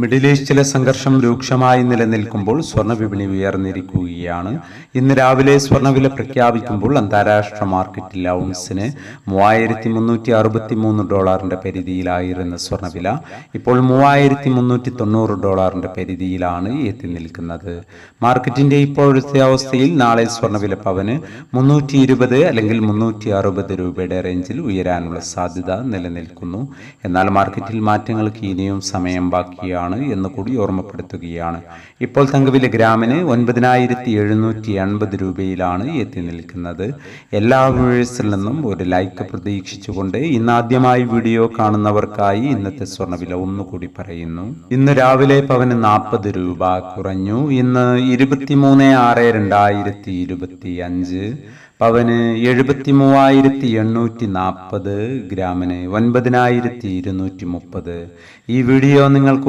Middle ഈസ്റ്റിലെ സംഘർഷം രൂക്ഷമായി നിലനിൽക്കുമ്പോൾ സ്വർണ വിപണി ഉയർന്നിരിക്കുകയാണ്. ഇന്ന് രാവിലെ സ്വർണവില പ്രഖ്യാപിക്കുമ്പോൾ അന്താരാഷ്ട്ര മാർക്കറ്റിൽ ഔൺസിന് മൂവായിരത്തി മുന്നൂറ്റി അറുപത്തി മൂന്ന് ഡോളറിന്റെ പരിധിയിലായിരുന്ന സ്വർണവില ഇപ്പോൾ മൂവായിരത്തി മുന്നൂറ്റി തൊണ്ണൂറ് ഡോളറിന്റെ പരിധിയിലാണ് എത്തി നിൽക്കുന്നത്. മാർക്കറ്റിന്റെ ഇപ്പോഴത്തെ അവസ്ഥയിൽ നാളെ സ്വർണവില പവന് മുന്നൂറ്റി ഇരുപത് അല്ലെങ്കിൽ മുന്നൂറ്റി അറുപത് രൂപയുടെ റേഞ്ചിൽ ഉയരാനുള്ള സാധ്യത നിലനിൽക്കുന്നു. എന്നാൽ മാർക്കറ്റിൽ മാറ്റങ്ങൾക്ക് ഇനിയും സമയം ബാക്കിയാണ്. എന്ന് കൂടി ഓർമ്മപ്പെടുത്തുകയാണ്. ഇപ്പോൾ തങ്കവിലെ ഗ്രാമിന് ഒൻപതിനായിരത്തി എഴുന്നൂറ്റി എൺപത് രൂപയിലാണ് എത്തി നിൽക്കുന്നത്. എല്ലാ വ്യൂഴേഴ്സിൽ നിന്നും ഒരു ലൈക്ക് പ്രതീക്ഷിച്ചുകൊണ്ട് ഇന്ന് ആദ്യമായി വീഡിയോ കാണുന്നവർക്കായി ഇന്നത്തെ സ്വർണവില ഒന്നുകൂടി പറയുന്നു. ഇന്ന് രാവിലെ പവന് നാൽപ്പത് രൂപ കുറഞ്ഞു. ഇന്ന് ഇരുപത്തിമൂന്ന് ആറ് രണ്ടായിരത്തി ഇരുപത്തി അഞ്ച് പവന് എഴുപത്തി മൂവായിരത്തി എണ്ണൂറ്റി നാൽപ്പത് ഗ്രാമിന് ഒൻപതിനായിരത്തി ഇരുന്നൂറ്റി മുപ്പത് ഈ വീഡിയോ നിങ്ങൾക്ക്